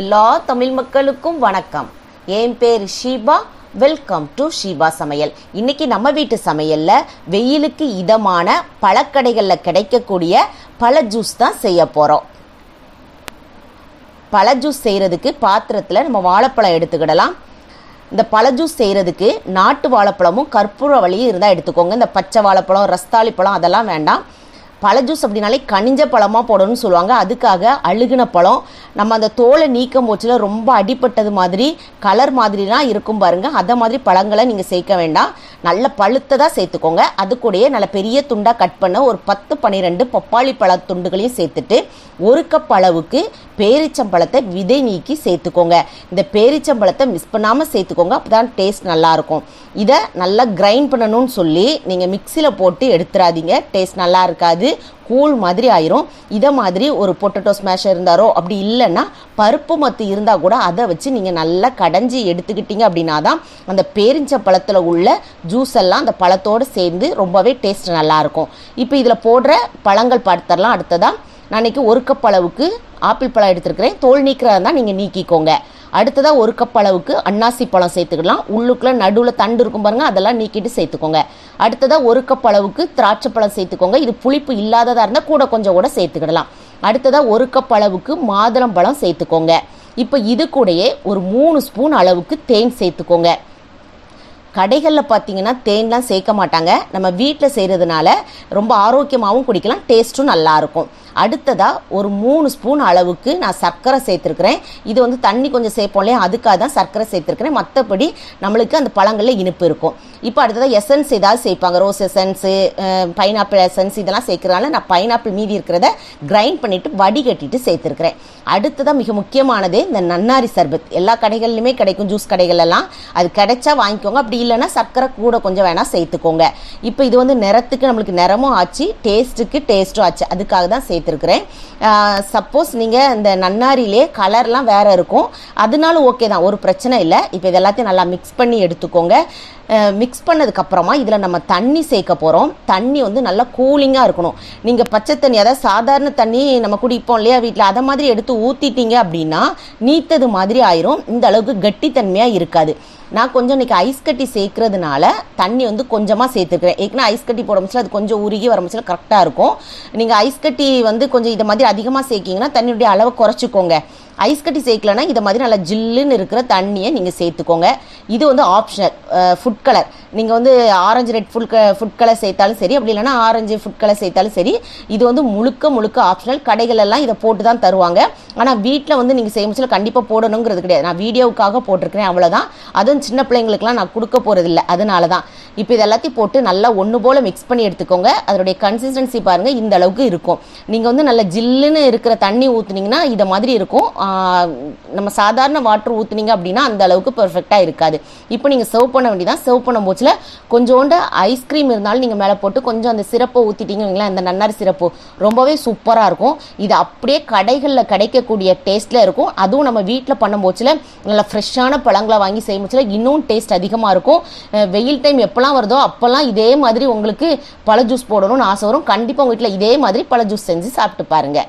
எல்லா தமிழ் மக்களுக்கும் வணக்கம். என் பேர் ஷீபா. வெல்கம் டு ஷீபா சமையல். இன்னைக்கு நம்ம வீட்டு சமையல்ல வெயிலுக்கு இதமான பழக்கடைகளில் கிடைக்கக்கூடிய பழ ஜூஸ் தான் செய்ய போகிறோம் பழ ஜூஸ் செய்கிறதுக்கு பாத்திரத்தில் நம்ம வாழைப்பழம் எடுத்துக்கிடலாம். இந்த பழ ஜூஸ் செய்கிறதுக்கு நாட்டு வாழைப்பழமும் கற்பூர வழியும் இருந்தால் எடுத்துக்கோங்க. இந்த பச்சை வாழைப்பழம் ரஸ்தாளி பழம் அதெல்லாம் வேண்டாம். பழ ஜூஸ் அப்படின்னாலே கனிஞ்ச பழமாக போடணும்னு சொல்லுவாங்க. அதுக்காக அழுகின பழம். நம்ம அந்த தோலை நீக்கம் போச்சுல ரொம்ப அடிப்பட்டது மாதிரி கலர் மாதிரிலாம் இருக்கும் பாருங்கள் அதை மாதிரி பழங்களை நீங்கள் சேர்க்க வேண்டாம். நல்ல பழுத்ததாக சேர்த்துக்கோங்க. அது கூடயே நல்ல பெரிய துண்டாக கட் பண்ண ஒரு பத்து பன்னிரெண்டு பப்பாளி பழ துண்டுகளையும் சேர்த்துட்டு ஒரு கப் அளவுக்கு பேரிச்சம்பழத்தை விதை நீக்கி சேர்த்துக்கோங்க. இந்த பேரிச்சம்பழத்தை மிஸ் பண்ணாமல் சேர்த்துக்கோங்க. அப்போ தான் டேஸ்ட் நல்லாயிருக்கும் இதை நல்லா கிரைண்ட் பண்ணணும்னு சொல்லி நீங்கள் மிக்சியில் போட்டு எடுத்துடாதீங்க டேஸ்ட் நல்லா இருக்காது. கூழ் மாதிரி ஆயிரும். இதை மாதிரி ஒரு பொட்டட்டோ ஸ்மேஷ் இருந்தாரோ அப்படி இல்லைன்னா பருப்பு மத்து இருந்தால் கூட அதை வச்சு நீங்கள் நல்லா கடைஞ்சி எடுத்துக்கிட்டீங்க அப்படின்னா தான் அந்த பேரிஞ்ச பழத்தில் உள்ள ஜூஸ் எல்லாம் அந்த பழத்தோடு சேர்ந்து ரொம்பவே டேஸ்ட் நல்லாயிருக்கும். இப்போ இதில் போடுற பழங்கள் பார்த்துடலாம். அடுத்ததாக நான் இன்றைக்கி ஒரு கப் அளவுக்கு ஆப்பிள் பழம் எடுத்துருக்கிறேன். தோல் நீக்கிறதா நீங்கள் நீக்கிக்கோங்க. அடுத்ததாக ஒரு கப் அளவுக்கு அன்னாசி பழம் சேர்த்துக்கலாம். உள்ளுக்குள்ளே நடுவில் தண்டு இருக்கும் பாருங்கள் அதெல்லாம் நீக்கிட்டு சேர்த்துக்கோங்க. அடுத்ததாக ஒரு கப் அளவுக்கு திராட்சை பழம் சேர்த்துக்கோங்க. இது புளிப்பு இல்லாததாக இருந்தால் கூட கொஞ்சம் கூட சேர்த்துக்கிடலாம். அடுத்ததாக ஒரு கப் அளவுக்கு மாதுளம் பழம் சேர்த்துக்கோங்க. இப்போ இது கூடயே ஒரு மூணு ஸ்பூன் அளவுக்கு தேன் சேர்த்துக்கோங்க. கடைகளில் பார்த்தீங்கன்னா தேன்லாம் சேர்க்க மாட்டாங்க. நம்ம வீட்டில் செய்கிறதுனால ரொம்ப ஆரோக்கியமாகவும் குடிக்கலாம் டேஸ்ட்டும் நல்லாயிருக்கும் அடுத்ததாக ஒரு மூணு ஸ்பூன் அளவுக்கு நான் சர்க்கரை சேர்த்துருக்குறேன். இது வந்து தண்ணி கொஞ்சம் சேர்ப்போம் இல்லையா? அதுக்காக தான் சர்க்கரை சேர்த்துருக்குறேன். மற்றபடி நம்மளுக்கு அந்த பழங்களில் இனிப்பு இருக்கும். இப்போ அடுத்ததாக எசன்ஸ் ஏதாவது சேர்ப்பாங்க. ரோஸ் எசன்ஸு பைனாப்பிள் எசன்ஸ் இதெல்லாம் சேர்க்குறதுனால நான் பைனாப்பிள் மீதி இருக்கிறத கிரைண்ட் பண்ணிவிட்டு வடிகட்டிட்டு சேர்த்துருக்குறேன். அடுத்ததாக மிக முக்கியமானது இந்த நன்னாரி சர்பத். எல்லா கடைகள்லையுமே கிடைக்கும் ஜூஸ் கடைகளெல்லாம் அது கிடைச்சா வாங்கிக்கோங்க. அப்படி இல்லைன்னா சர்க்கரை கூட கொஞ்சம் வேணால் சேர்த்துக்கோங்க. இப்போ இது வந்து நிறத்துக்கு நம்மளுக்கு நிறமும் ஆச்சு டேஸ்ட்டுக்கு டேஸ்ட்டும் ஆச்சு. அதுக்காக தான் சேர்த்துருக்குறேன் சப்போஸ் நீங்கள் இந்த நன்னாரிலே கலர்லாம் வேறு இருக்கும். அதனாலும் ஓகே தான் ஒரு பிரச்சனை இல்லை. இப்போ இது எல்லாத்தையும் நல்லா மிக்ஸ் பண்ணி எடுத்துக்கோங்க. மிக்ஸ் பண்ணதுக்கப்புறமா இதில் நம்ம தண்ணி சேர்க்க போகிறோம் தண்ணி வந்து நல்லா கூலிங்காக இருக்கணும். நீங்கள் பச்சை தண்ணி அதாவது சாதாரண தண்ணி நம்ம குடிப்போம் இல்லையா வீட்டில் அதை மாதிரி எடுத்து ஊற்றிட்டீங்க அப்படின்னா நீத்தது மாதிரி ஆயிரும். இந்த அளவுக்கு கட்டித்தன்மையாக இருக்காது. நான் கொஞ்சம் இன்றைக்கி ஐஸ் கட்டி சேர்க்கறதுனால தண்ணி வந்து கொஞ்சமாக சேர்த்துக்கிறேன். ஏற்கனவே ஐஸ் கட்டி போட முடிச்சல அது கொஞ்சம் உருகி வர முடிச்சல கரெக்டாக இருக்கும். நீங்கள் ஐஸ் கட்டி வந்து கொஞ்சம் இதை மாதிரி அதிகமாக சேர்க்கிங்கன்னா தண்ணியுடைய அளவை குறைச்சிக்கோங்க. ஐஸ் கட்டி சேர்க்கலன்னா இதை மாதிரி நல்லா ஜில்லுன்னு இருக்கிற தண்ணியை நீங்கள் சேர்த்துக்கோங்க. இது வந்து ஆப்ஷனல் ஃபுட் கலர் நீங்கள் வந்து ஆரஞ்சு ரெட் ஃபுட் க ஃபுட் கலர் சேர்த்தாலும் சரி அப்படி இல்லைன்னா ஆரஞ்சு ஃபுட் கலர் சேர்த்தாலும் சரி இது வந்து முழுக்க முழுக்க ஆப்ஷனல் கடைகளெல்லாம் இதை போட்டு தான் தருவாங்க. ஆனால் வீட்டில் வந்து நீங்கள் செய்ய கண்டிப்பாக போடணுங்கிறது கிடையாது. நான் வீடியோவுக்காக போட்டிருக்கிறேன் அவ்வளோதான் அதுவும் சின்ன பிள்ளைங்களுக்குலாம் நான் கொடுக்க போகிறதில்ல அதனால தான் இப்போ இது எல்லாத்தையும் போட்டு நல்லா ஒன்று போல் மிக்ஸ் பண்ணி எடுத்துக்கோங்க. அதனுடைய கன்சிஸ்டன்சி பாருங்கள் இந்த அளவுக்கு இருக்கும். நீங்கள் வந்து நல்ல ஜில்லுன்னு இருக்கிற தண்ணி ஊற்றுனீங்கன்னா இதை மாதிரி இருக்கும். நம்ம சாதாரண வாட்டர் ஊற்றுனீங்க அப்படின்னா அந்த அளவுக்கு பர்ஃபெக்டாக இருக்காது. இப்போ நீங்கள் சர்வ் பண்ண வேண்டியதான் சர்வ் பண்ணும் போச்சில் கொஞ்சோண்டு ஐஸ்கிரீம் இருந்தாலும் நீங்கள் மேலே போட்டு கொஞ்சம் அந்த சிறப்பை ஊற்றிட்டீங்கன்னா அந்த நன்னாரி சிறப்பு ரொம்பவே சூப்பராக இருக்கும். இது அப்படியே கடைகளில் கிடைக்கக்கூடிய டேஸ்ட்டில் இருக்கும். அதுவும் நம்ம வீட்டில் பண்ணும் போச்சில் நல்லா ஃப்ரெஷ்ஷான பழங்களை வாங்கி செய்யும் போச்சில் இன்னும் டேஸ்ட் அதிகமாக இருக்கும். வெயில் டைம் எப்போல்லாம் வருதோ அப்போல்லாம் இதே மாதிரி உங்களுக்கு பழ ஜூஸ் போடணும்னு ஆசை வரும். கண்டிப்பாக உங்கள் வீட்டில் இதே மாதிரி பழ ஜூஸ் செஞ்சு சாப்பிட்டு பாருங்கள்